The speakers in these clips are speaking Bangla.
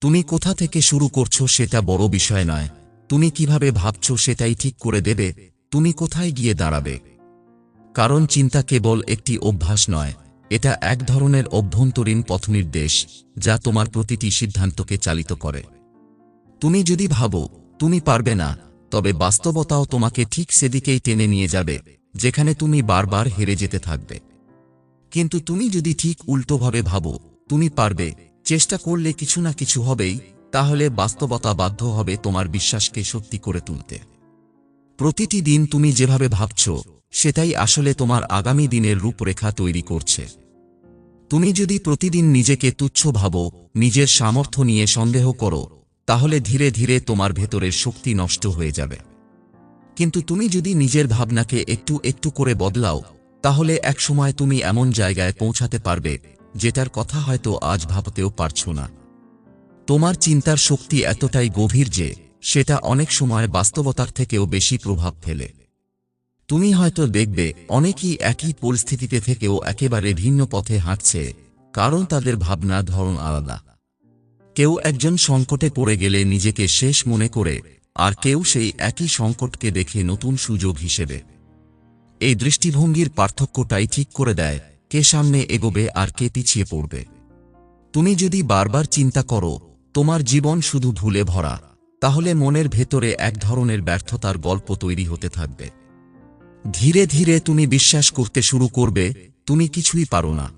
তুমি কোথা থেকে শুরু করছ সেটা বড় বিষয় নয়। তুমি কীভাবে ভাবছ সেটাই ঠিক করে দেবে। তুমি কোথায় গিয়ে দাঁড়াবে? কারণ চিন্তা কেবল একটি অভ্যাস নয়। এটা এক ধরনের অভ্যন্তরীণ পথনির্দেশ, যা তোমার প্রতিটি সিদ্ধান্তকে চালিত করে। তুমি যদি ভাবো, তুমি পারবে না, তবে বাস্তবতাও তোমাকে ঠিক সেদিকেই টেনে নিয়ে যাবে, যেখানে তুমি বারবার হেরে যেতে থাকবে। কিন্তু তুমি যদি ঠিক উল্টোভাবে ভাবো, তুমি পারবে চেষ্টা করলে কিছু না কিছু হবেই, তাহলে বাস্তবতা বাধ্য হবে তোমার বিশ্বাসকে সত্যি করে তুলতে। প্রতিটি দিন তুমি যেভাবে ভাবছ, সেটাই আসলে তোমার আগামী দিনের রূপরেখা তৈরি করছে। তুমি যদি প্রতিদিন নিজেকে তুচ্ছ ভাবো, নিজের সামর্থ্য নিয়ে সন্দেহ করো, তাহলে ধীরে ধীরে তোমার ভেতরের শক্তি নষ্ট হয়ে যাবে। কিন্তু তুমি যদি নিজের ভাবনাকে একটু একটু করে বদলাও, তাহলে একসময় তুমি এমন জায়গায় পৌঁছাতে পারবে যেটার কথা হয়তো আজ ভাবতেও পারছ না। তোমার চিন্তার শক্তি এতটাই গভীর যে সেটা অনেক সময় বাস্তবতার থেকেও বেশি প্রভাব ফেলে। তুমি হয়তো দেখবে অনেকেই একই পরিস্থিতিতে থেকেও একেবারে ভিন্ন পথে হাঁটছে, কারণ তাদের ভাবনা ধরন আলাদা। কেউ একজন সংকটে পড়ে গেলে নিজেকে শেষ মনে করে, আর কেউ সেই একই সংকটকে দেখে নতুন সুযোগ হিসেবে। এই দৃষ্টিভঙ্গির পার্থক্যটাই ঠিক করে দেয় কে সামনে এগোবে আর কে পিছিয়ে পড়বে। তুমি যদি বারবার চিন্তা করো, তোমার জীবন শুধু ভুলে ভরা, তাহলে মনের ভেতরে এক ধরনের ব্যর্থতার গল্প তৈরি হতে থাকবে। ধীরে ধীরে তুমি বিশ্বাস করতে শুরু করবে, তুমি কিছুই পারো না।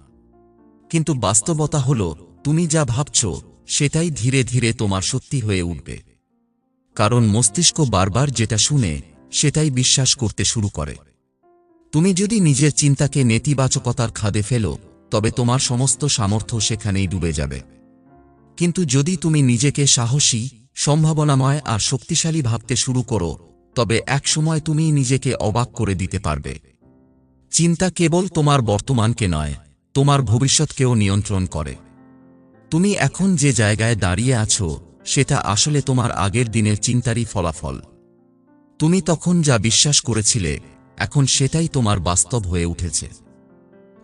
কিন্তু বাস্তবতা হল, তুমি যা ভাবছ, সেটাই ধীরে ধীরে তোমার সত্যি হয়ে উঠবে। কারণ মস্তিষ্ক বারবার যেটা শুনে, সেটাই বিশ্বাস করতে শুরু করে। তুমি যদি নিজের চিন্তাকে নেতিবাচকতার খাদে ফেলো, তবে তোমার সমস্ত সামর্থ্য সেখানেই ডুবে যাবে। কিন্তু যদি তুমি নিজেকে সাহসী, সম্ভাবনাময় আর শক্তিশালী ভাবতে শুরু করো, তবে একসময় তুমি নিজেকে অবাক করে দিতে পারবে। চিন্তা কেবল তোমার বর্তমানকে নয়, তোমার ভবিষ্যৎকেও নিয়ন্ত্রণ করে। তুমি এখন যে জায়গায় দাঁড়িয়ে আছো, সেটা আসলে তোমার আগের দিনের চিন্তারই ফলাফল। তুমি তখন যা বিশ্বাস করেছিলে এখন সেটাই তোমার বাস্তব হয়ে উঠেছে।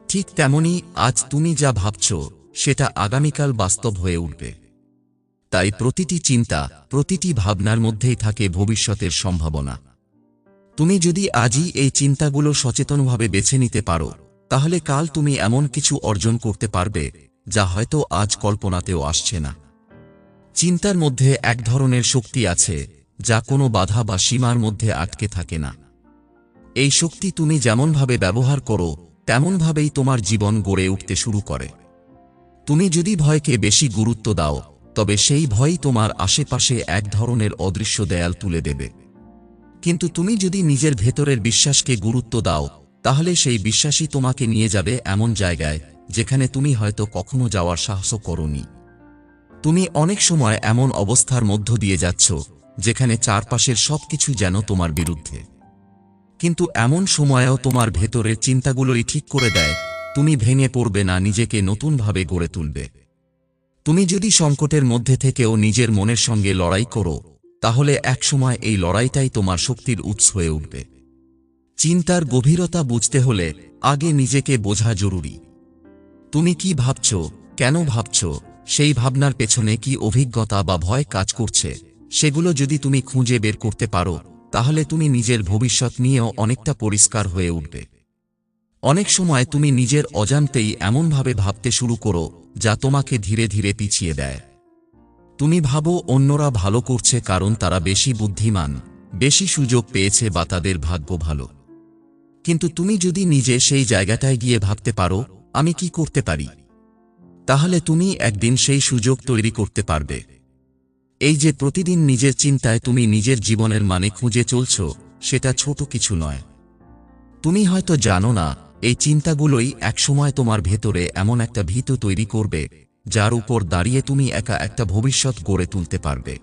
ঠিক তেমনি আজ তুমি যা ভাবছ, সেটা আগামীকাল বাস্তব হয়ে উঠবে। তাই প্রতিটি চিন্তা, প্রতিটি ভাবনার মধ্যেই থাকে ভবিষ্যতের সম্ভাবনা। তুমি যদি আজই এই চিন্তাগুলো সচেতনভাবে বেছে নিতে পারো, তাহলে কাল তুমি এমন কিছু অর্জন করতে পারবে, যা হয়তো আজ কল্পনাতেও আসছে না। চিন্তার মধ্যে এক ধরনের শক্তি আছে, যা কোনো বাধা বা সীমার মধ্যে আটকে থাকে না। এই শক্তি তুমি যেমনভাবে ব্যবহার করো, তেমনভাবেই তোমার জীবন গড়ে উঠতে শুরু করে। তুমি যদি ভয়কে বেশি গুরুত্ব দাও, তবে সেই ভয়ই তোমার আশেপাশে এক ধরনের অদৃশ্য দেয়াল তুলে দেবে। কিন্তু তুমি যদি নিজের ভেতরের বিশ্বাসকে গুরুত্ব দাও, তাহলে সেই বিশ্বাসই তোমাকে নিয়ে যাবে এমন জায়গায়, যেখানে তুমি হয়তো কখনো যাওয়ার সাহসও করনি। তুমি অনেক সময় এমন অবস্থার মধ্য দিয়ে যাচ্ছ, যেখানে চারপাশের সবকিছু যেন তোমার বিরুদ্ধে। কিন্তু এমন সময়েও তোমার ভেতরের চিন্তাগুলোই ঠিক করে দেয়, তুমি ভেঙে পড়বে না, নিজেকে নতুনভাবে গড়ে তুলবে। তুমি যদি সংকটের মধ্যে থেকেও নিজের মনের সঙ্গে লড়াই করো, তাহলে একসময় এই লড়াইটাই তোমার শক্তির উৎস হয়ে উঠবে। চিন্তার গভীরতা বুঝতে হলে আগে নিজেকে বোঝা জরুরি। তুমি কি ভাবছ, কেন ভাবছ, সেই ভাবনার পেছনে কি অভিজ্ঞতা বা ভয় কাজ করছে, সেগুলো যদি তুমি খুঁজে বের করতে পারো তাহলে তুমি নিজের ভবিষ্যৎ নিয়েও অনেকটা পরিষ্কার হয়ে উঠবে। অনেক সময় তুমি নিজের অজান্তেই এমনভাবে ভাবতে শুরু করো, যা তোমাকে ধীরে ধীরে পিছিয়ে দেয়। তুমি ভাবো, অন্যরা ভালো করছে কারণ তারা বেশি বুদ্ধিমান, বেশি সুযোগ পেয়েছে বা তাদের ভাগ্য ভালো। কিন্তু তুমি যদি নিজে সেই জায়গাটায় গিয়ে ভাবতে পারো, আমি কি করতে পারি? তাহলে তুমি একদিন সেই সুযোগ তৈরি করতে পারবে। এই যে প্রতিদিন নিজের চিন্তায় তুমি নিজের জীবনের মানে খুঁজে চলছ, সেটা ছোট কিছু নয়। তুমি হয়তো জানো না, এই চিন্তাগুলোই একসময় তোমার ভেতরে এমন একটা ভীত তৈরি করবে, যার উপর দাঁড়িয়ে তুমি একা একটা ভবিষ্যৎ গড়ে তুলতে পারবে।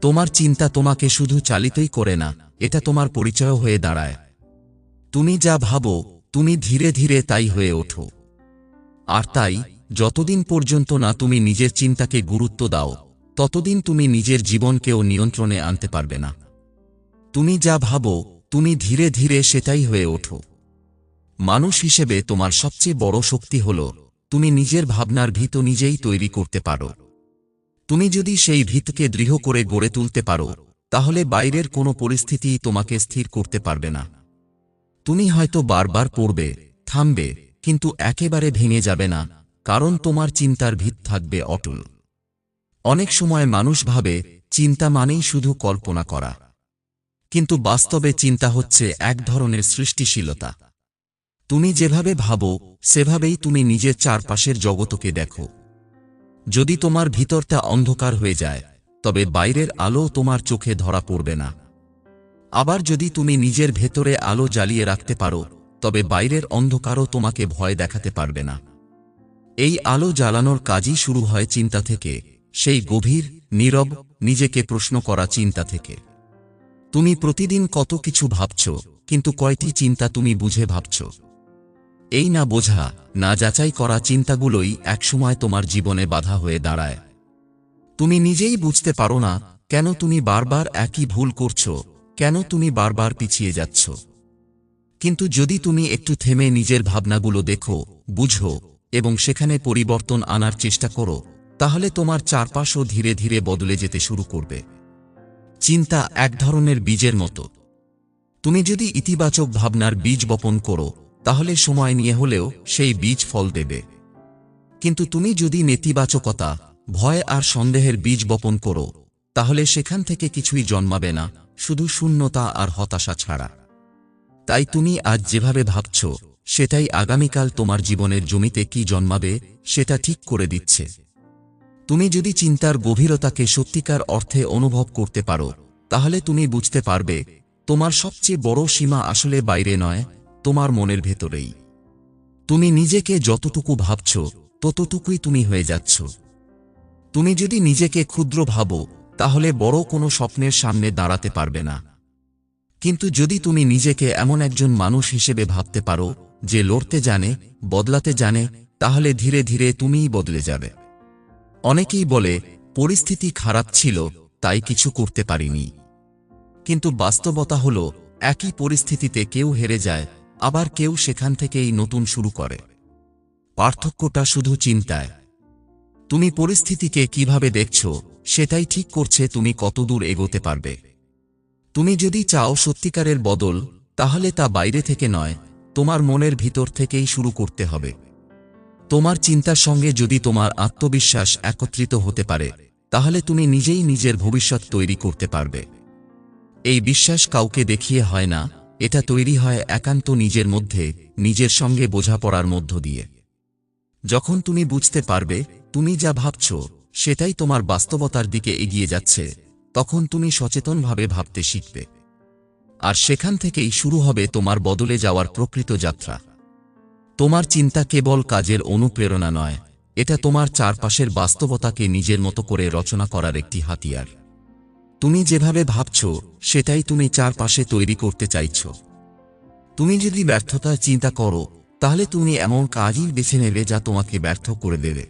তোমার চিন্তা তোমাকে শুধু চালিতই করে না, এটা তোমার পরিচয় হয়ে দাঁড়ায়। তুমি যা ভাবো, তুমি ধীরে ধীরে তাই হয়ে ওঠো। আর তাই, যতদিন পর্যন্ত না তুমি নিজের চিন্তাকে গুরুত্ব দাও ততদিন তুমি নিজের জীবনকেও নিয়ন্ত্রণে আনতে পারবে না। তুমি যা ভাবো, তুমি ধীরে ধীরে সেটাই হয়ে ওঠো। মানুষ হিসেবে তোমার সবচেয়ে বড় শক্তি হল, তুমি নিজের ভাবনার ভীত নিজেই তৈরি করতে পারো। তুমি যদি সেই ভিতকে দৃঢ় করে গড়ে তুলতে পারো, তাহলে বাইরের কোনো পরিস্থিতি তোমাকে স্থির করতে পারবে না। তুমি হয়তো বারবার পড়বে, থামবে, কিন্তু একেবারে ভেঙে যাবে না, কারণ তোমার চিন্তার ভিত থাকবে অটল। অনেক সময় মানুষ ভাবে, চিন্তা মানেই শুধু কল্পনা করা। কিন্তু বাস্তবে চিন্তা হচ্ছে এক ধরনের সৃষ্টিশীলতা। তুমি যেভাবে ভাবো, সেভাবেই তুমি নিজের চারপাশের জগতকে দেখো। যদি তোমার ভিতরটা অন্ধকার হয়ে যায়, তবে বাইরের আলো তোমার চোখে ধরা পড়বে না। আবার যদি তুমি নিজের ভেতরে আলো জ্বালিয়ে রাখতে পারো, তবে বাইরের অন্ধকারও তোমাকে ভয় দেখাতে পারবে না। এই আলো জ্বালানোর কাজই শুরু হয় চিন্তা থেকে। সেই গভীর, নীরব, নিজেকে প্রশ্ন করা চিন্তা থেকে। তুমি প্রতিদিন কত কিছু ভাবছ, কিন্তু কয়টি চিন্তা তুমি বুঝে ভাবছ? এই না বোঝা, না যাচাই করা চিন্তাগুলোই একসময় তোমার জীবনে বাধা হয়ে দাঁড়ায়। তুমি নিজেই বুঝতে পারো না, কেন তুমি বারবার একই ভুল করছ, কেন তুমি বারবার পিছিয়ে যাচ্ছ। কিন্তু যদি তুমি একটু থেমে নিজের ভাবনাগুলো দেখো, বুঝো, এবং সেখানে পরিবর্তন আনার চেষ্টা করো তাহলে তোমার চারপাশও ধীরে ধীরে বদলে যেতে শুরু করবে। চিন্তা এক ধরনের বীজের মতো। তুমি যদি ইতিবাচক ভাবনার বীজ বপন করো, তাহলে সময় নিয়ে হলেও সেই বীজ ফল দেবে। কিন্তু তুমি যদি নেতিবাচকতা, ভয় আর সন্দেহের বীজ বপন করো, তাহলে সেখান থেকে কিছুই জন্মাবে না, শুধু শূন্যতা আর হতাশা ছাড়া। তাই তুমি আজ যেভাবে ভাবছ, সেটাই আগামীকাল তোমার জীবনের জমিতে কি জন্মাবে, সেটা ঠিক করে দিচ্ছে। তুমি যদি চিন্তার গভীরতাকে সত্যিকার অর্থে অনুভব করতে পারো, তাহলে তুমি বুঝতে পারবে, তোমার সবচেয়ে বড় সীমা আসলে বাইরে নয়, তোমার মনের ভেতরেই। তুমি নিজেকে যতটুকু ভাবছ, ততটুকুই তুমি হয়ে যাচ্ছ। তুমি যদি নিজেকে ক্ষুদ্র ভাবো, তাহলে বড় কোনো স্বপ্নের সামনে দাঁড়াতে পারবে না। কিন্তু যদি তুমি নিজেকে এমন একজন মানুষ হিসেবে ভাবতে পারো, যে লড়তে জানে, বদলাতে জানে, তাহলে ধীরে ধীরে তুমিই বদলে যাবে। অনেকেই বলে, পরিস্থিতি খারাপ ছিল, তাই কিছু করতে পারিনি। কিন্তু বাস্তবতা হল, একই পরিস্থিতিতে কেউ হেরে যায়, আবার কেউ সেখান থেকেই নতুন শুরু করে। পার্থক্যটা শুধু চিন্তায়। তুমি পরিস্থিতিকে কীভাবে দেখছ, সেটাই ঠিক করছে তুমি কতদূর এগোতে পারবে। তুমি যদি চাও সত্যিকারের বদল, তাহলে তা বাইরে থেকে নয়, তোমার মনের ভিতর থেকেই শুরু করতে হবে। তোমার চিন্তার সঙ্গে যদি তোমার আত্মবিশ্বাস একত্রিত হতে পারে, তাহলে তুমি নিজেই নিজের ভবিষ্যৎ তৈরি করতে পারবে। এই বিশ্বাস কাউকে দেখিয়ে হয় না, এটা তৈরি হয় একান্ত নিজের মধ্যে, নিজের সঙ্গে বোঝাপড়ার মধ্য দিয়ে। যখন তুমি বুঝতে পারবে, তুমি যা ভাবছ, সেটাই তোমার বাস্তবতার দিকে এগিয়ে যাচ্ছে, তখন তুমি সচেতনভাবে ভাবতে শিখবে। আর সেখান থেকেই শুরু হবে তোমার বদলে যাওয়ার প্রকৃত যাত্রা। তোমার চিন্তা কেবল কাজের অনুপ্রেরণা নয়, এটা তোমার চারপাশের বাস্তবতাকে নিজের মতো করে রচনা করার একটি হাতিয়ার। তুমি যেভাবে ভাবছ, সেটাই তুমি চারপাশে তৈরি করতে চাইছ। তুমি যদি ব্যর্থতার চিন্তা করো, তাহলে তুমি এমন কাজই বেছে নেবে যা তোমাকে ব্যর্থ করে দেবে।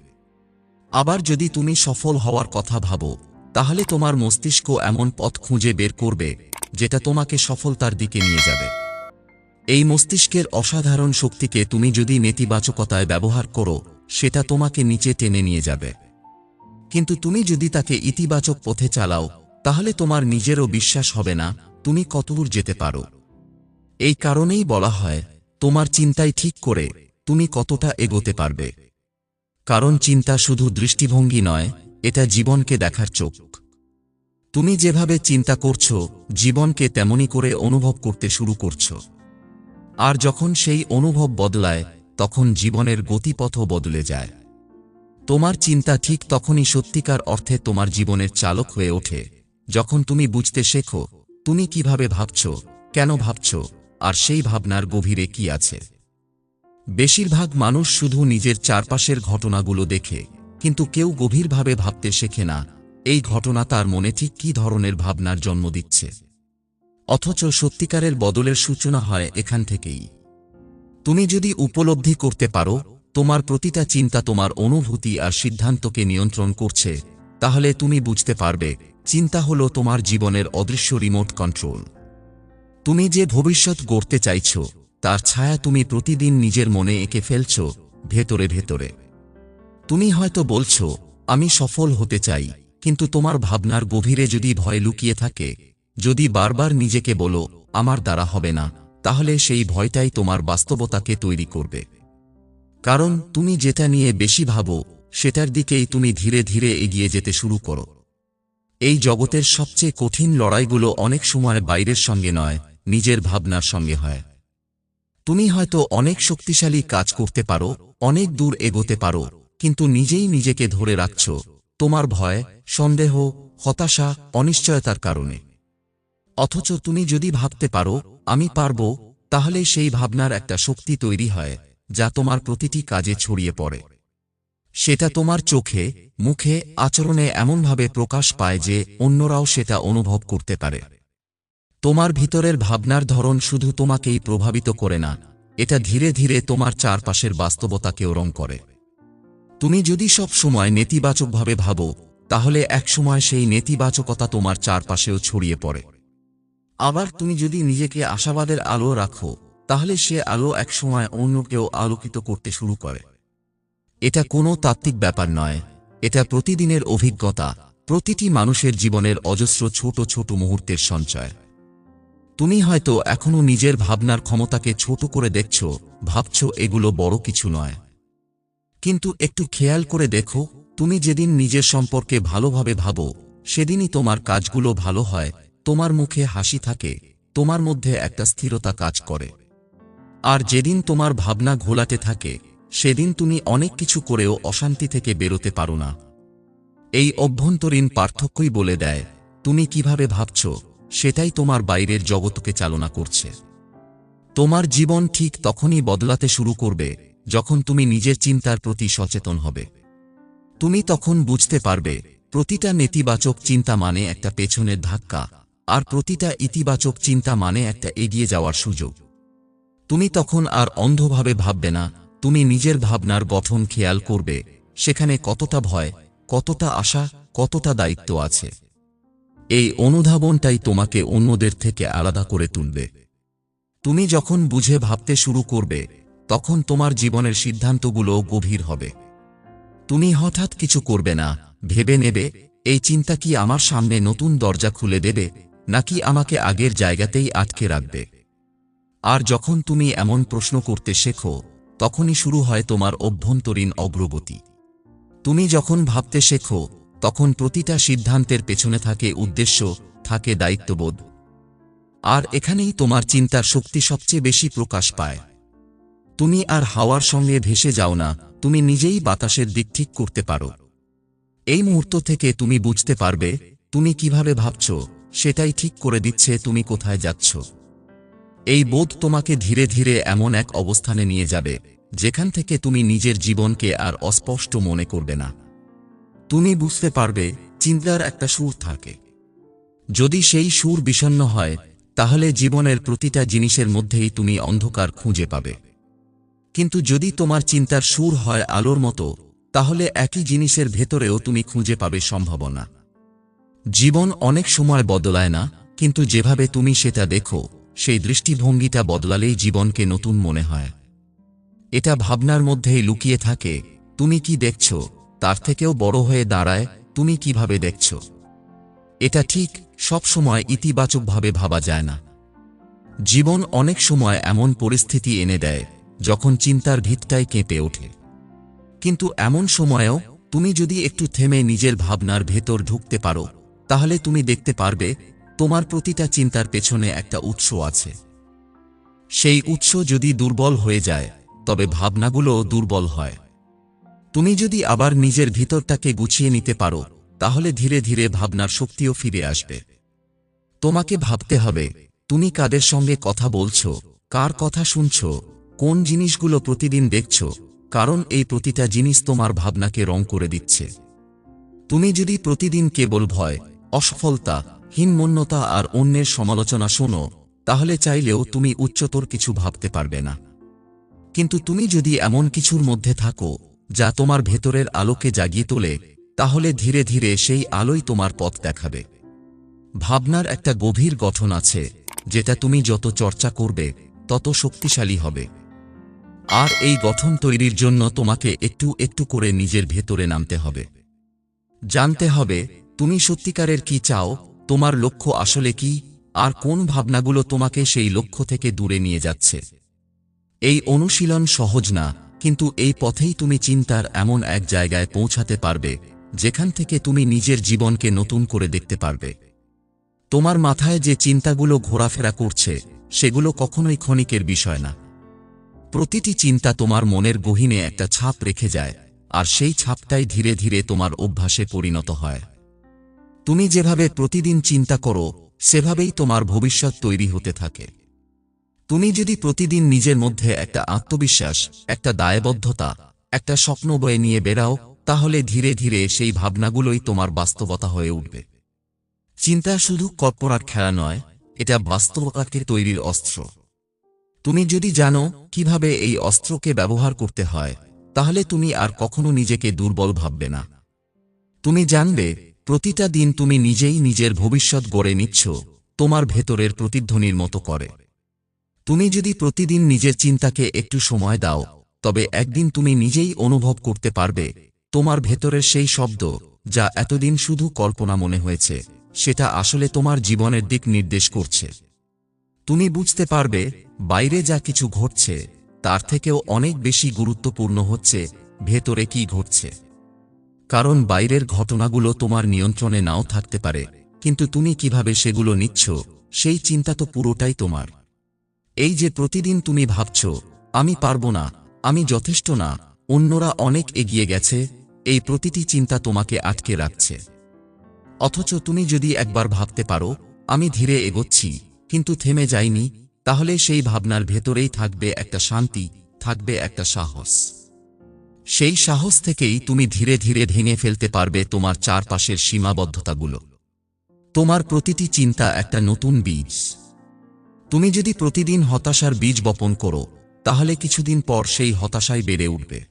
আবার যদি তুমি সফল হওয়ার কথা ভাবো, তাহলে তোমার মস্তিষ্ক এমন পথ খুঁজে বের করবে, যেটা তোমাকে সফলতার দিকে নিয়ে যাবে। এই মস্তিষ্কের অসাধারণ শক্তিকে তুমি যদি নেতিবাচকতায় ব্যবহার করো, সেটা তোমাকে নিচে টেনে নিয়ে যাবে। কিন্তু তুমি যদি তাকে ইতিবাচক পথে চালাও, তাহলে তোমার নিজেরও বিশ্বাস হবে না, তুমি কতদূর যেতে পারো। এই কারণেই বলা হয়, তোমার চিন্তাই ঠিক করে তুমি কতটা এগোতে পারবে। কারণ চিন্তা শুধু দৃষ্টিভঙ্গি নয়, এটা জীবনকে দেখার চোখ। তুমি যেভাবে চিন্তা করছ, জীবনকে তেমনি করে অনুভব করতে শুরু করছ। আর যখন সেই অনুভব বদলায়, তখন জীবনের গতিপথও বদলে যায়। তোমার চিন্তা ঠিক তখনই সত্যিকার অর্থে তোমার জীবনের চালক হয়ে ওঠে। যখন তুমি বুঝতে শেখো, তুমি কীভাবে ভাবছ, কেন ভাবছ, আর সেই ভাবনার গভীরে কি আছে। বেশিরভাগ মানুষ শুধু নিজের চারপাশের ঘটনাগুলো দেখে, কিন্তু কেউ গভীরভাবে ভাবতে শেখে না, এই ঘটনা তার মনে ঠিক কী ধরনের ভাবনার জন্ম দিচ্ছে। অথচ সত্যিকারের বদলের সূচনা হয় এখান থেকেই। তুমি যদি উপলব্ধি করতে পারো, তোমার প্রতিটা চিন্তা তোমার অনুভূতি আর সিদ্ধান্তকে নিয়ন্ত্রণ করছে, তাহলে তুমি বুঝতে পারবে, চিন্তা হলো তোমার জীবনের অদৃশ্য রিমোট কন্ট্রোল। তুমি যে ভবিষ্যৎ গড়তে চাইছ, তার ছায়া তুমি প্রতিদিন নিজের মনে এঁকে ফেলছ, ভেতরে ভেতরে। তুমি হয়তো বলছো, আমি সফল হতে চাই, কিন্তু তোমার ভাবনার গভীরে যদি ভয় লুকিয়ে থাকে যদি বারবার নিজেকে বলো, আমার দ্বারা হবে না, তাহলে সেই ভয়টাই তোমার বাস্তবতাকে তৈরি করবে। কারণ তুমি যেটা নিয়ে বেশি ভাবো, সেটার দিকেই তুমি ধীরে ধীরে এগিয়ে যেতে শুরু করো। এই জগতের সবচেয়ে কঠিন লড়াইগুলো অনেক সময় বাইরের সঙ্গে নয়, নিজের ভাবনার সঙ্গে হয়। তুমি হয়তো অনেক শক্তিশালী কাজ করতে পারো, অনেক দূর এগোতে পারো, কিন্তু নিজেই নিজেকে ধরে রাখছ। তোমার ভয়, সন্দেহ, হতাশা, অনিশ্চয়তার কারণে। অথচ তুমি যদি ভাবতে পারো, আমি পারব, তাহলে সেই ভাবনার একটা শক্তি তৈরি হয়, যা তোমার প্রতিটি কাজে ছড়িয়ে পড়ে। সেটা তোমার চোখে, মুখে, আচরণে এমনভাবে প্রকাশ পায় যে অন্যরাও সেটা অনুভব করতে পারে। তোমার ভিতরের ভাবনার ধরন শুধু তোমাকেই প্রভাবিত করে না, এটা ধীরে ধীরে তোমার চারপাশের বাস্তবতাকেও রং করে। তুমি যদি সব সময় নেতিবাচকভাবে ভাবো, তাহলে একসময় সেই নেতিবাচকতা তোমার চারপাশেও ছড়িয়ে পড়ে। আবার তুমি যদি নিজেকে আশাবাদের আলো রাখো, তাহলে সে আলো একসময় অন্যকেও আলোকিত করতে শুরু করে। এটা কোনো তাত্ত্বিক ব্যাপার নয়। এটা প্রতিদিনের অভিজ্ঞতা, প্রতিটি মানুষের জীবনের অজস্র ছোট ছোট মুহূর্তের সঞ্চয়। তুমি হয়তো এখনও নিজের ভাবনার ক্ষমতাকে ছোট করে দেখছ, ভাবছ এগুলো বড় কিছু নয়। কিন্তু একটু খেয়াল করে দেখো, তুমি যেদিন নিজের সম্পর্কে ভালোভাবে ভাবো, সেদিনই তোমার কাজগুলো ভালো হয় তোমার মুখে হাসি থাকে, তোমার মধ্যে একটা স্থিরতা কাজ করে। আর যেদিন তোমার ভাবনা ঘোলাটে থাকে, সেদিন তুমি অনেক কিছু করেও অশান্তি থেকে বেরোতে পারো না। এই অভ্যন্তরীণ পার্থক্যই বলে দেয়, তুমি কীভাবে ভাবছ, সেটাই তোমার বাইরের জগৎকে চালনা করছে। তোমার জীবন ঠিক তখনই বদলাতে শুরু করবে, যখন তুমি নিজের চিন্তার প্রতি সচেতন হবে। তুমি তখন বুঝতে পারবে, প্রতিটা নেতিবাচক চিন্তা মানে একটা পেছনের ধাক্কা। আর প্রতিটা ইতিবাচক চিন্তা মানে একটা এগিয়ে যাওয়ার সুযোগ। তুমি তখন আর অন্ধভাবে ভাববে না, তুমি নিজের ভাবনার গঠন খেয়াল করবে, সেখানে কতটা ভয়, কতটা আশা, কতটা দায়িত্ব আছে। এই অনুধাবনটাই তোমাকে অন্যদের থেকে আলাদা করে তুলবে। তুমি যখন বুঝে ভাবতে শুরু করবে, তখন তোমার জীবনের সিদ্ধান্তগুলো গভীর হবে। তুমি হঠাৎ কিছু করবে না, ভেবে নেবে, এই চিন্তা কি আমার সামনে নতুন দরজা খুলে দেবে? নাকি আমাকে আগের জায়গাতেই আটকে রাখবে? আর যখন তুমি এমন প্রশ্ন করতে শেখো, তখনই শুরু হয় তোমার অভ্যন্তরীণ অগ্রগতি। তুমি যখন ভাবতে শেখো, তখন প্রতিটা সিদ্ধান্তের পেছনে থাকে উদ্দেশ্য, থাকে দায়িত্ববোধ। আর এখানেই তোমার চিন্তার শক্তি সবচেয়ে বেশি প্রকাশ পায়। তুমি আর হাওয়ার সঙ্গে ভেসে যাও না, তুমি নিজেই বাতাসের দিক ঠিক করতে পারো। এই মুহূর্ত থেকে তুমি বুঝতে পারবে, তুমি কীভাবে ভাবছ সেটাই ঠিক করে দিচ্ছে, তুমি কোথায় যাচ্ছ? এই বোধ তোমাকে ধীরে ধীরে এমন এক অবস্থানে নিয়ে যাবে, যেখান থেকে তুমি নিজের জীবনকে আর অস্পষ্ট মনে করবে না। তুমি বুঝতে পারবে, চিন্তার একটা সুর থাকে। যদি সেই সুর বিষণ্ন হয়, তাহলে জীবনের প্রতিটা জিনিসের মধ্যেই তুমি অন্ধকার খুঁজে পাবে। কিন্তু যদি তোমার চিন্তার সুর হয় আলোর মতো, তাহলে একই জিনিসের ভেতরেও তুমি খুঁজে পাবে সম্ভাবনা। জীবন অনেক সময় বদলায় না, কিন্তু যেভাবে তুমি সেটা দেখো, সেই দৃষ্টিভঙ্গিটা বদলালেই জীবনকে নতুন মনে হয়। এটা ভাবনার মধ্যেই লুকিয়ে থাকে, তুমি কি দেখছ, তার থেকেও বড় হয়ে দাঁড়ায়, তুমি কীভাবে দেখছ? এটা ঠিক সব সময় ইতিবাচকভাবে ভাবা যায় না। জীবন অনেক সময় এমন পরিস্থিতি এনে দেয়, যখন চিন্তার ভিতটাই কেঁপে ওঠে। কিন্তু এমন সময়েও তুমি যদি একটু থেমে নিজের ভাবনার ভেতর ঢুকতে পারো তাহলে তুমি দেখতে পারবে, তোমার প্রতিটা চিন্তার পেছনে একটা উৎস আছে। সেই উৎস যদি দুর্বল হয়ে যায়, তবে ভাবনাগুলো দুর্বল হয়। তুমি যদি আবার নিজের ভিতরটাকে গুছিয়ে নিতে পারো, তাহলে ধীরে ধীরে ভাবনার শক্তিও ফিরে আসবে। তোমাকে ভাবতে হবে, তুমি কাদের সঙ্গে কথা বলছ, কার কথা শুনছ, কোন জিনিসগুলো প্রতিদিন দেখছ, কারণ এই প্রতিটা জিনিস তোমার ভাবনাকে রং করে দিচ্ছে। তুমি যদি প্রতিদিন কেবল ভয় অসফলতা, হীনমন্যতা আর অন্যের সমালোচনা শোনো, তাহলে চাইলেও তুমি উচ্চতর কিছু ভাবতে পারবে না। কিন্তু তুমি যদি এমন কিছুর মধ্যে থাকো, যা তোমার ভেতরের আলোকে জাগিয়ে তোলে, তাহলে ধীরে ধীরে সেই আলোই তোমার পথ দেখাবে। ভাবনার একটা গভীর গঠন আছে, যেটা তুমি যত চর্চা করবে, তত শক্তিশালী হবে। আর এই গঠন তৈরির জন্য তোমাকে একটু একটু করে নিজের ভেতরে নামতে হবে। জানতে হবে তুমি সত্যিকারের কি চাও? তোমার লক্ষ্য আসলে কি? আর কোন ভাবনাগুলো তোমাকে সেই লক্ষ্য থেকে দূরে নিয়ে যাচ্ছে? এই অনুশীলন সহজ না, কিন্তু এই পথেই তুমি চিন্তার এমন এক জায়গায় পৌঁছাতে পারবে, যেখান থেকে তুমি নিজের জীবনকে নতুন করে দেখতে পারবে। তোমার মাথায় যে চিন্তাগুলো ঘোরাফেরা করছে, সেগুলো কখনোই ক্ষণিকের বিষয় না। প্রতিটি চিন্তা তোমার মনের গহীনে একটা ছাপ রেখে যায়, আর সেই ছাপটাই ধীরে ধীরে তোমার অভ্যাসে পরিণত হয়। তুমি যেভাবে প্রতিদিন চিন্তা করো, সেভাবেই তোমার ভবিষ্যৎ তৈরি হতে থাকে। তুমি যদি প্রতিদিন নিজের মধ্যে একটা আত্মবিশ্বাস, একটা দায়বদ্ধতা, একটা স্বপ্ন বয়ে নিয়ে বেরাও তাহলে ধীরে ধীরে সেই ভাবনাগুলোই তোমার বাস্তবতা হয়ে উঠবে। চিন্তা শুধু কল্পনার খেলা নয়, এটা বাস্তবতাকে তৈরির অস্ত্র। তুমি যদি জানো কীভাবে এই অস্ত্রকে ব্যবহার করতে হয়, তাহলে তুমি আর কখনো নিজেকে দুর্বল ভাববে না। তুমি জানবে প্রতিটা দিন তুমি নিজেই নিজের ভবিষ্যৎ গড়ে নিচ্ছ, তোমার ভেতরের প্রতিধ্বনির মতো করে। তুমি যদি প্রতিদিন নিজের চিন্তাকে একটু সময় দাও, তবে একদিন তুমি নিজেই অনুভব করতে পারবে, তোমার ভেতরের সেই শব্দ, যা এতদিন শুধু কল্পনা মনে হয়েছে, সেটা আসলে তোমার জীবনের দিক নির্দেশ করছে। তুমি বুঝতে পারবে, বাইরে যা কিছু ঘটছে, তার থেকেও অনেক বেশি গুরুত্বপূর্ণ হচ্ছে, ভেতরে কি ঘটছে। কারণ বাইরের ঘটনাগুলো তোমার নিয়ন্ত্রণে নাও থাকতে পারে, কিন্তু তুমি কীভাবে সেগুলো নিচ্ছ, সেই চিন্তা তো পুরোটাই তোমার। এই যে প্রতিদিন তুমি ভাবছ, আমি পারব না, আমি যথেষ্ট না, অন্যরা অনেক এগিয়ে গেছে, এই প্রতিটি চিন্তা তোমাকে আটকে রাখছে। অথচ তুমি যদি একবার ভাবতে পারো, আমি ধীরে এগোচ্ছি, কিন্তু থেমে যাইনি, তাহলে সেই ভাবনার ভেতরেই থাকবে একটা শান্তি, থাকবে একটা সাহস। সেই সাহস থেকেই তুমি ধীরে ধীরে ভেঙে ফেলতে পারবে তোমার চারপাশের সীমাবদ্ধতাগুলো। তোমার প্রতিটি চিন্তা একটা নতুন বীজ। তুমি যদি প্রতিদিন হতাশার বীজ বপন করো, তাহলে কিছুদিন পর সেই হতাশায় বেড়ে উঠবে।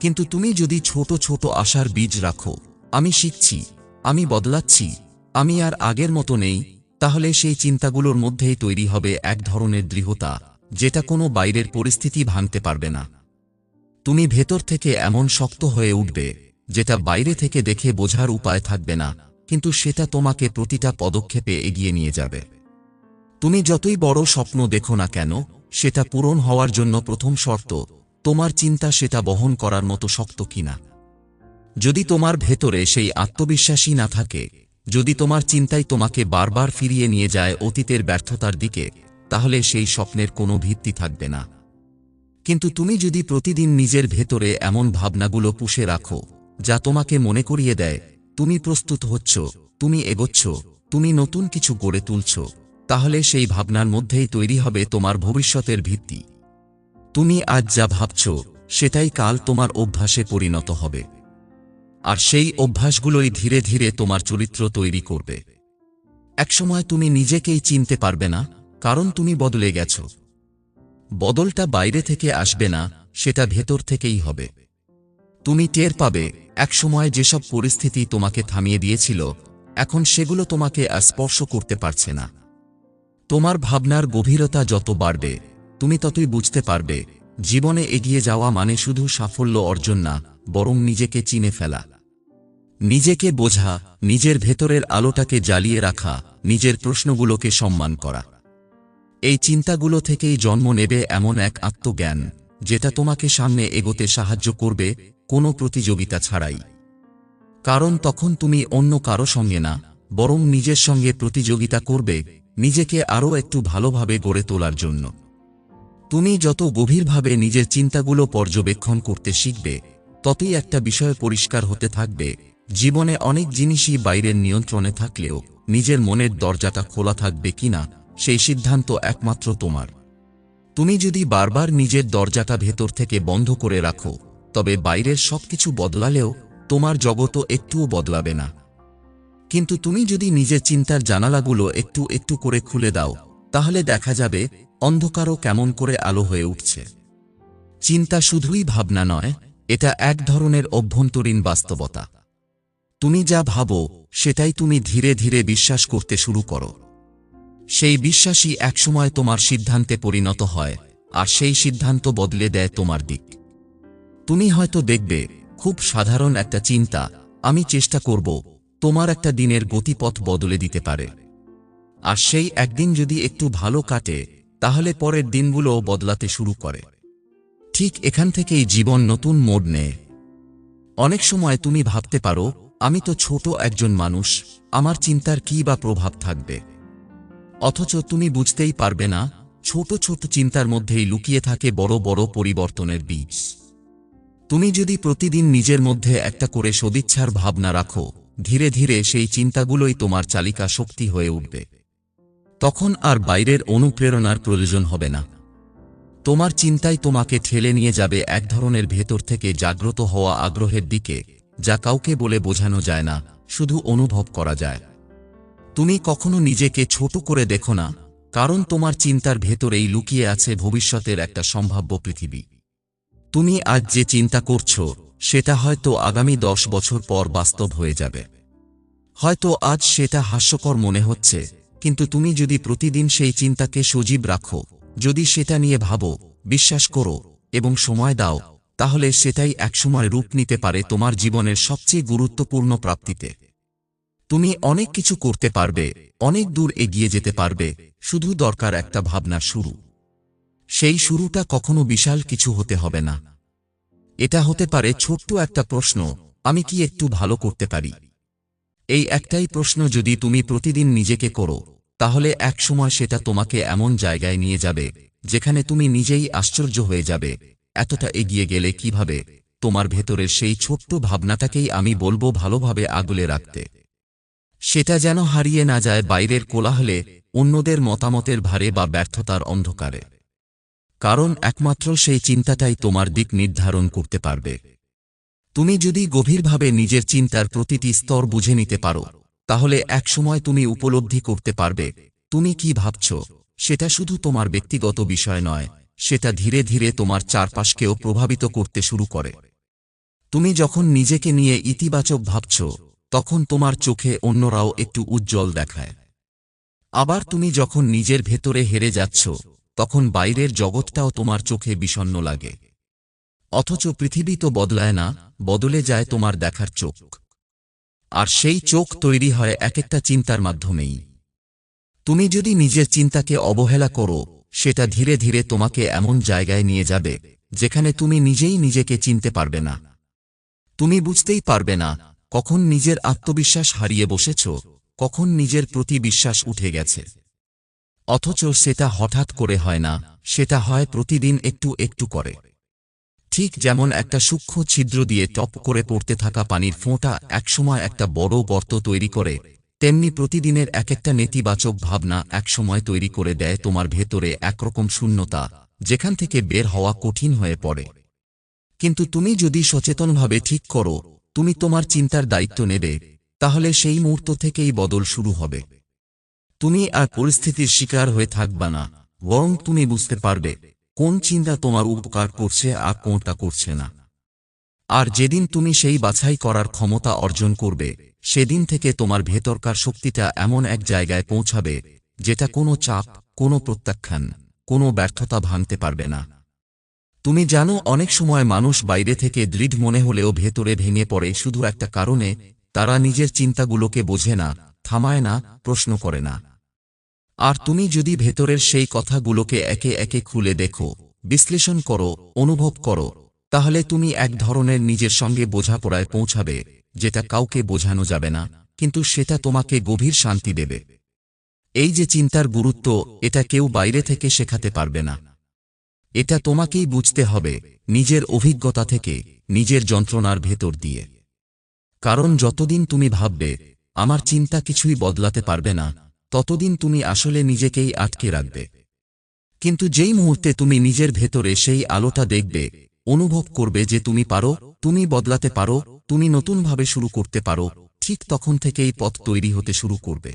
কিন্তু তুমি যদি ছোট ছোট আশার বীজ রাখো, আমি শিখছি, আমি বদলাচ্ছি, আমি আর আগের মতো নেই, তাহলে সেই চিন্তাগুলোর মধ্যেই তৈরি হবে এক ধরনের দৃঢ়তা, যেটা কোনো বাইরের পরিস্থিতি ভাঙতে পারবে না। তুমি ভেতর থেকে এমন শক্ত হয়ে উঠবে, যেটা বাইরে থেকে দেখে বোঝার উপায় থাকবে না, কিন্তু সেটা তোমাকে প্রতিটা পদক্ষেপে এগিয়ে নিয়ে যাবে। তুমি যতই বড় স্বপ্ন দেখো না কেন, সেটা পূরণ হওয়ার জন্য প্রথম শর্ত, তোমার চিন্তা সেটা বহন করার মতো শক্ত কিনা। যদি তোমার ভেতরে সেই আত্মবিশ্বাসী না থাকে, যদি তোমার চিন্তাই তোমাকে বারবার ফিরিয়ে নিয়ে যায় অতীতের ব্যর্থতার দিকে, তাহলে সেই স্বপ্নের কোনো ভিত্তি থাকবে না। কিন্তু তুমি যদি প্রতিদিন নিজের ভেতরে এমন ভাবনাগুলো পুষে রাখো, যা তোমাকে মনে করিয়ে দেয়, তুমি প্রস্তুত হচ্ছ, তুমি এগোচ্ছ, তুমি নতুন কিছু গড়ে তুলছ, তাহলে সেই ভাবনার মধ্যেই তৈরি হবে তোমার ভবিষ্যতের ভিত্তি। তুমি আজ যা ভাবছ, সেটাই কাল তোমার অভ্যাসে পরিণত হবে। আর সেই অভ্যাসগুলোই ধীরে ধীরে তোমার চরিত্র তৈরি করবে। একসময় তুমি নিজেকেই চিনতে পারবে না, কারণ তুমি বদলে গেছ। বদলটা বাইরে থেকে আসবে না, সেটা ভেতর থেকেই হবে। তুমি টের পাবে, একসময় যেসব পরিস্থিতি তোমাকে থামিয়ে দিয়েছিল, এখন সেগুলো তোমাকে আর স্পর্শ করতে পারছে না। তোমার ভাবনার গভীরতা যত বাড়বে, তুমি ততই বুঝতে পারবে, জীবনে এগিয়ে যাওয়া মানে শুধু সাফল্য অর্জন না, বরং নিজেকে চিনে ফেলা। নিজেকে বোঝা, নিজের ভেতরের আলোটাকে জ্বালিয়ে রাখা, নিজের প্রশ্নগুলোকে সম্মান করা। এই চিন্তাগুলো থেকেই জন্ম নেবে এমন এক আত্মজ্ঞান, যেটা তোমাকে সামনে এগোতে সাহায্য করবে কোনো প্রতিযোগিতা ছাড়াই। কারণ তখন তুমি অন্য কারও সঙ্গে না, বরং নিজের সঙ্গে প্রতিযোগিতা করবে, নিজেকে আরও একটু ভালোভাবে গড়ে তোলার জন্য। তুমি যত গভীরভাবে নিজের চিন্তাগুলো পর্যবেক্ষণ করতে শিখবে, ততই একটা বিষয় পরিষ্কার হতে থাকবে, জীবনে অনেক জিনিসই বাইরের নিয়ন্ত্রণে থাকলেও নিজের মনের দরজাটা খোলা থাকবে কিনা সেই সিদ্ধান্ত একমাত্র তোমার। তুমি যদি বারবার নিজের দরজাটা ভেতর থেকে বন্ধ করে রাখো, তবে বাইরের সবকিছু বদলালেও তোমার জগতও একটুও বদলাবে না। কিন্তু তুমি যদি নিজের চিন্তার জানালাগুলো একটু একটু করে খুলে দাও, তাহলে দেখা যাবে অন্ধকারও কেমন করে আলো হয়ে উঠছে। চিন্তা শুধুই ভাবনা নয়, এটা এক ধরনের অভ্যন্তরীণ বাস্তবতা। তুমি যা ভাবো, সেটাই তুমি ধীরে ধীরে বিশ্বাস করতে শুরু করো। সেই বিশ্বাসই একসময় তোমার সিদ্ধান্তে পরিণত হয়, আর সেই সিদ্ধান্ত বদলে দেয় তোমার দিক। তুমি হয়তো দেখবে, খুব সাধারণ একটা চিন্তা, আমি চেষ্টা করব, তোমার একটা দিনের গতিপথ বদলে দিতে পারে। আর সেই একদিন যদি একটু ভালো কাটে, তাহলে পরের দিনগুলোও বদলাতে শুরু করে। ঠিক এখান থেকেই জীবন নতুন মোড় নেয়। অনেক সময় তুমি ভাবতে পারো, আমি তো ছোট একজন মানুষ, আমার চিন্তার কী বা প্রভাব থাকবে? অথচ তুমি বুঝতেই পারবে না, ছোট ছোট চিন্তার মধ্যেই লুকিয়ে থাকে বড় বড় পরিবর্তনের বীজ। তুমি যদি প্রতিদিন নিজের মধ্যে একটা করে সদিচ্ছার ভাবনা রাখো, ধীরে ধীরে সেই চিন্তাগুলোই তোমার চালিকা শক্তি হয়ে উঠবে। তখন আর বাইরের অনুপ্রেরণার প্রয়োজন হবে না। তোমার চিন্তাই তোমাকে ঠেলে নিয়ে যাবে এক ধরনের ভেতর থেকে জাগ্রত হওয়া আগ্রহের দিকে, যা কাউকে বলে বোঝানো যায় না, শুধু অনুভব করা যায়। তুমি কখনো নিজেকে ছোট করে দেখো না, কারণ তোমার চিন্তার ভেতরেই লুকিয়ে আছে ভবিষ্যতের একটা সম্ভাব্য পৃথিবী। তুমি আজ যে চিন্তা করছ, সেটা হয়তো আগামী দশ বছর পর বাস্তব হয়ে যাবে। হয়তো আজ সেটা হাস্যকর মনে হচ্ছে, কিন্তু তুমি যদি প্রতিদিন সেই চিন্তাকে সজীব রাখো, যদি সেটা নিয়ে ভাবো, বিশ্বাস করো, এবং সময় দাও, তাহলে সেটাই একসময় রূপ নিতে পারে তোমার জীবনের সবচেয়ে গুরুত্বপূর্ণ প্রাপ্তিতে। তুমি অনেক কিছু করতে পারবে, অনেক দূর এগিয়ে যেতে পারবে, শুধু দরকার একটা ভাবনা শুরু। সেই শুরুটা কখনো বিশাল কিছু হতে হবে না। এটা হতে পারে ছোট্ট একটা প্রশ্ন, আমি কি একটু ভালো করতে পারি? এই একটাই প্রশ্ন যদি তুমি প্রতিদিন নিজেকে করো, তাহলে এক সময় সেটা তোমাকে এমন জায়গায় নিয়ে যাবে, যেখানে তুমি নিজেই আশ্চর্য হয়ে যাবে, এতটা এগিয়ে গেলে কীভাবে? তোমার ভেতরের সেই ছোট্ট ভাবনাটাকেই আমি বলব ভালোভাবে আগলে রাখতে। সেটা যেন হারিয়ে না যায় বাইরের কোলাহলে, অন্যদের মতামতের ভারে বা ব্যর্থতার অন্ধকারে। কারণ একমাত্র সেই চিন্তাটাই তোমার দিক নির্ধারণ করতে পারবে। তুমি যদি গভীরভাবে নিজের চিন্তার প্রতিটি স্তর বুঝে নিতে পারো, তাহলে একসময় তুমি উপলব্ধি করতে পারবে, তুমি কি ভাবছ? সেটা শুধু তোমার ব্যক্তিগত বিষয় নয়, সেটা ধীরে ধীরে তোমার চারপাশকেও প্রভাবিত করতে শুরু করে। তুমি যখন নিজেকে নিয়ে ইতিবাচক ভাবছ তখন তোমার চোখে অন্যরাও একটু উজ্জ্বল দেখায়। আবার তুমি যখন নিজের ভেতরে হেরে যাচ্ছ, তখন বাইরের জগৎটাও তোমার চোখে বিষণ্ণ লাগে। অথচ পৃথিবী তো বদলায় না, বদলে যায় তোমার দেখার চোখ। আর সেই চোখ তৈরি হয় এক একটা চিন্তার মাধ্যমেই। তুমি যদি নিজের চিন্তাকে অবহেলা করো, সেটা ধীরে ধীরে তোমাকে এমন জায়গায় নিয়ে যাবে, যেখানে তুমি নিজেই নিজেকে চিনতে পারবে না। তুমি বুঝতেই পারবে না কখন নিজের আত্মবিশ্বাস হারিয়ে বসেছ, কখন নিজের প্রতি বিশ্বাস উঠে গেছে। অথচ সেটা হঠাৎ করে হয় না, সেটা হয় প্রতিদিন একটু একটু করে। ঠিক যেমন একটা সূক্ষ্ম ছিদ্র দিয়ে টপ করে পড়তে থাকা পানির ফোঁটা একসময় একটা বড় গর্ত তৈরি করে, তেমনি প্রতিদিনের এক একটা নেতিবাচক ভাবনা একসময় তৈরি করে দেয় তোমার ভেতরে একরকম শূন্যতা, যেখান থেকে বের হওয়া কঠিন হয়ে পড়ে। কিন্তু তুমি যদি সচেতনভাবে ঠিক করো তুমি তোমার চিন্তার দায়িত্ব নেবে, তাহলে সেই মুহূর্ত থেকেই বদল শুরু হবে। তুমি আর পরিস্থিতির শিকার হয়ে থাকবা না, বরং তুমি বুঝতে পারবে কোন চিন্তা তোমার উপকার করছে আর কোনটা করছে না। আর যেদিন তুমি সেই বাছাই করার ক্ষমতা অর্জন করবে, সেদিন থেকে তোমার ভেতরকার শক্তিটা এমন এক জায়গায় পৌঁছাবে, যেটা কোনো চাপ, কোনো প্রত্যাখ্যান, কোনো ব্যর্থতা ভাঙতে পারবে না। তুমি জানো, অনেক সময় মানুষ বাইরে থেকে দৃঢ় মনে হলেও ভেতরে ভেঙে পড়ে শুধু একটা কারণে, তারা নিজের চিন্তাগুলোকে বোঝে না, থামায় না, প্রশ্ন করে না। আর তুমি যদি ভেতরের সেই কথাগুলোকে একে একে খুলে দেখো, বিশ্লেষণ করো, অনুভব করো, তাহলে তুমি এক ধরনের নিজের সঙ্গে বোঝাপড়ায় পৌঁছাবে, যেটা কাউকে বোঝানো যাবে না, কিন্তু সেটা তোমাকে গভীর শান্তি দেবে। এই যে চিন্তার গুরুত্ব, এটা কেউ বাইরে থেকে শেখাতে পারবে না। এটা তোমাকেই বুঝতে হবে, নিজের অভিজ্ঞতা থেকে, নিজের যন্ত্রণার ভেতর দিয়ে। কারণ যতদিন তুমি ভাববে, আমার চিন্তা কিছুই বদলাতে পারবে না, ততদিন তুমি আসলে নিজেকেই আটকে রাখবে। কিন্তু যেই মুহূর্তে তুমি নিজের ভেতরে সেই আলোটা দেখবে, অনুভব করবে যে তুমি পারো, তুমি বদলাতে পারো, তুমি নতুনভাবে শুরু করতে পারো, ঠিক তখন থেকেই পথ তৈরি হতে শুরু করবে।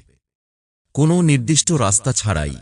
কোনো নির্দিষ্ট রাস্তা ছাড়াই।